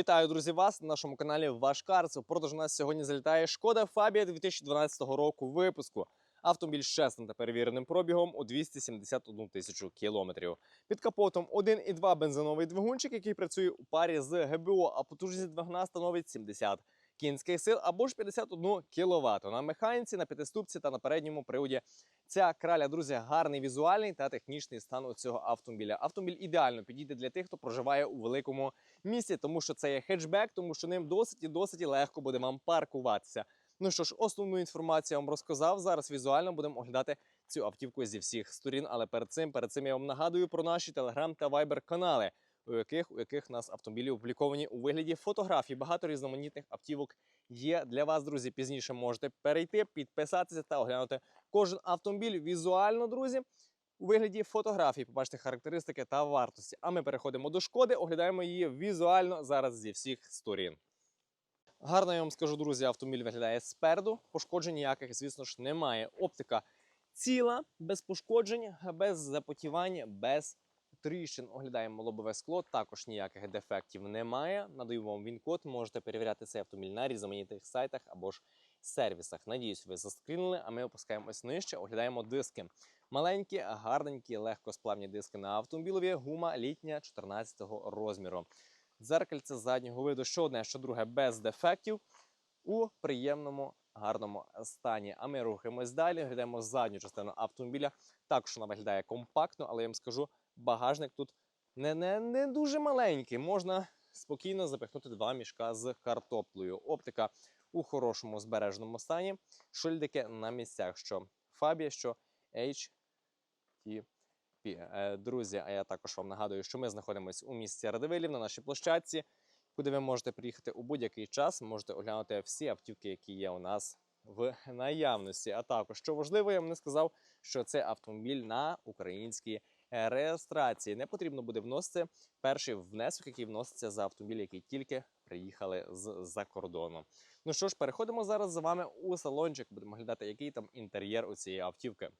Вітаю, друзі, вас на нашому каналі Ваш Карц. У продаж у нас сьогодні залітає шкода Фабія 2012 року випуску. Автомобіль з чесним та перевіреним пробігом у 271 тисячу кілометрів. Під капотом 1,2 бензиновий двигунчик, який працює у парі з ГБО, а потужність двигуна становить 70 кінських сил або ж 51 кВт. На механіці, на п'ятиступці та на передньому приводі Ця краля, друзі, гарний візуальний та технічний стан у цього автомобіля. Автомобіль ідеально підійде для тих, хто проживає у великому місті, тому що це є хетчбек, тому що ним досить і досить легко буде вам паркуватися. Ну що ж, основну інформацію я вам розказав. Зараз візуально будемо оглядати цю автівку зі всіх сторін. Але перед цим, перед цим я вам нагадую про наші телеграм та вайбер канали, у яких у яких нас автомобілі опубліковані у вигляді фотографій. Багато різноманітних автівок є для вас, друзі. Пізніше можете перейти, підписатися та оглянути кожен автомобіль візуально, друзі. У вигляді фотографій побачите характеристики та вартості. А ми переходимо до шкоди, оглядаємо її візуально зараз зі всіх сторін. Гарно я вам скажу, друзі, автомобіль виглядає спереду. Пошкоджень ніяких, звісно ж, немає. Оптика ціла, без пошкоджень, без запотівань, без тріщин. Оглядаємо лобове скло. Також ніяких дефектів немає. Надаю вам він-код. Можете перевіряти цей автомобіль на різноманітних сайтах або ж сервісах. Надіюсь, ви заскрінили, а ми опускаємось нижче, оглядаємо диски. Маленькі, гарненькі, легкосплавні диски на автомобілові. Гума літня 14-го розміру. Дзеркальце заднього виду, що одне, що друге, без дефектів у приємному гарному стані. А ми рухаємось далі. Глянемо задню частину автомобіля. Також вона виглядає компактно, але я вам скажу, багажник тут не, не, не дуже маленький. Можна спокійно запихнути два мішка з картоплею. Оптика у хорошому збереженому стані. Шильдики на місцях, що Фабія, що HTP. Е, Друзі, а я також вам нагадую, що ми знаходимося у місті Радивилів на нашій площадці, куди ви можете приїхати у будь-який час. Можете оглянути всі автівки, які є у нас в наявності. А також, що важливо, я вам не сказав, що це автомобіль на українській реєстрації. Не потрібно буде вносити перший внесок, який вноситься за автомобіль, які тільки приїхали з-за кордону. Ну що ж, переходимо зараз за вами у салончик. Будемо глядати, який там інтер'єр у цієї автівки.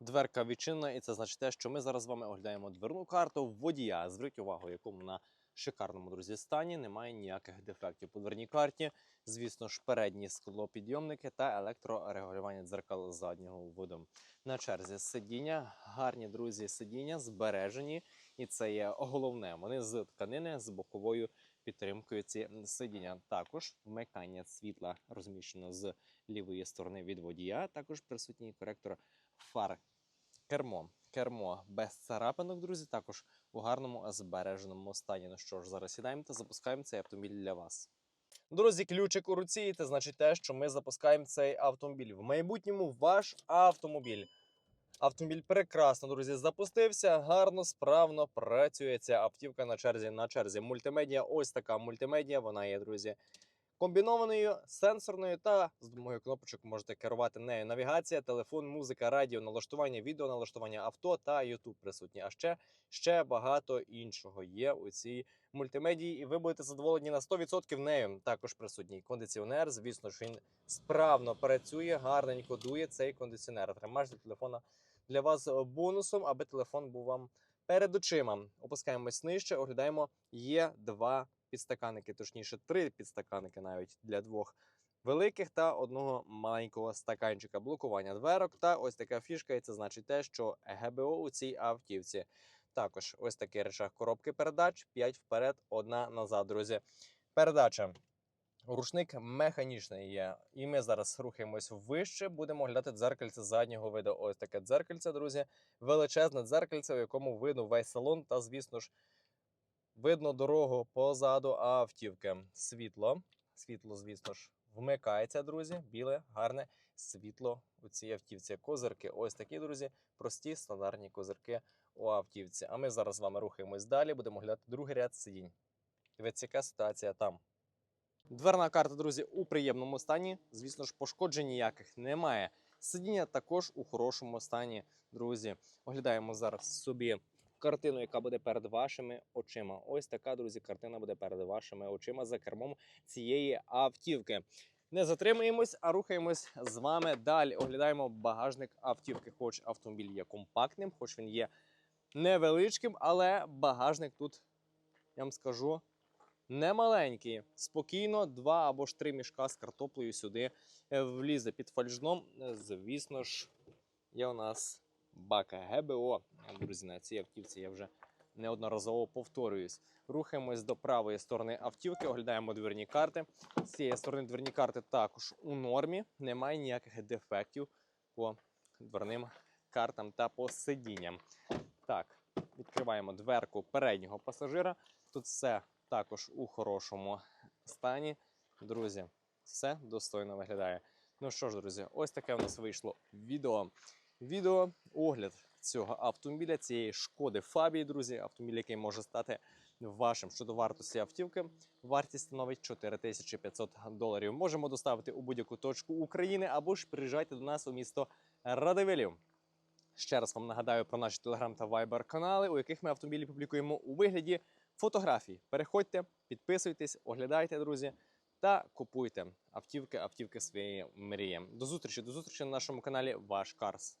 Дверка відчинена, і це значить те, що ми зараз з вами оглядаємо дверну карту водія. Зверніть увагу, якому на шикарному друзі стані немає ніяких дефектів. По дверній карті, звісно ж, передні склопідйомники та електрорегулювання дзеркал заднього виду. На черзі сидіння, гарні друзі, сидіння збережені, і це є головне. Вони з тканини з боковою підтримкою ці сидіння. Також вмикання світла розміщено з лівої сторони від водія. Також присутній коректор фар. Кермо. Кермо без царапинок, друзі, також у гарному збереженому стані. Ну що ж, зараз сідаємо та запускаємо цей автомобіль для вас. Друзі, ключик у руці, і це значить те, що ми запускаємо цей автомобіль. В майбутньому ваш автомобіль. Автомобіль прекрасно, друзі, запустився, гарно, справно працює ця автівка на черзі. На черзі мультимедіа. Ось така мультимедіа. Вона є, друзі, комбінованою, сенсорною та з допомогою кнопочок можете керувати нею. Навігація, телефон, музика, радіо, налаштування, відео, налаштування авто та YouTube присутні. А ще ще багато іншого є у цій мультимедії, і ви будете задоволені на 100% нею. Також присутній кондиціонер. Звісно ж, він справно працює, гарненько дує цей кондиціонер. Тримач для телефона для вас бонусом, аби телефон був вам перед очима. Опускаємось нижче, оглядаємо. Є два підстаканники, точніше, три підстаканники навіть для двох великих та одного маленького стаканчика. Блокування дверок та ось така фішка. І це значить те, що ГБО у цій автівці. Також ось такий речах коробки передач: 5 вперед, одна назад, друзі. Передача. Рушник механічний є. І ми зараз рухаємось вище. Будемо глядати дзеркальце заднього виду. Ось таке дзеркальце, друзі. Величезне дзеркальце, у якому видно весь салон, та, звісно ж, видно дорогу позаду автівки. Світло. Світло, звісно ж, вмикається, друзі. Біле, гарне світло у цій автівці. Козирки. Ось такі, друзі, прості стандартні козирки у автівці. А ми зараз з вами рухаємось далі. Будемо глядати другий ряд сидінь. Дивіться, яка ситуація там. Дверна карта, друзі, у приємному стані. Звісно ж, пошкоджень ніяких немає. Сидіння також у хорошому стані, друзі. Оглядаємо зараз собі картину, яка буде перед вашими очима. Ось така, друзі, картина буде перед вашими очима за кермом цієї автівки. Не затримуємось, а рухаємось з вами далі. Оглядаємо багажник автівки. Хоч автомобіль є компактним, хоч він є невеличким, але багажник тут, я вам скажу, немаленький. Спокійно, два або ж три мішка з картоплею сюди е, влізе під фальшном. Звісно ж, є у нас бака ГБО. Друзі, на цій автівці я вже неодноразово повторююсь. Рухаємось до правої сторони автівки, оглядаємо дверні карти. З цієї сторони дверні карти також у нормі. Немає ніяких дефектів по дверним картам та по сидінням. Так, відкриваємо дверку переднього пасажира. Тут все також у хорошому стані. Друзі, все достойно виглядає. Ну що ж, друзі, ось таке у нас вийшло відео. Відео огляд цього автомобіля, цієї шкоди Фабії, друзі. Автомобіль, який може стати вашим щодо вартості автівки. Вартість становить 4500 доларів. Можемо доставити у будь-яку точку України або ж приїжджайте до нас у місто Радивилів. Ще раз вам нагадаю про наші телеграм та вайбер канали, у яких ми автомобілі публікуємо у вигляді фотографій. Переходьте, підписуйтесь, оглядайте, друзі, та купуйте автівки, автівки своєї мрії. До зустрічі, до зустрічі на нашому каналі Ваш Карс.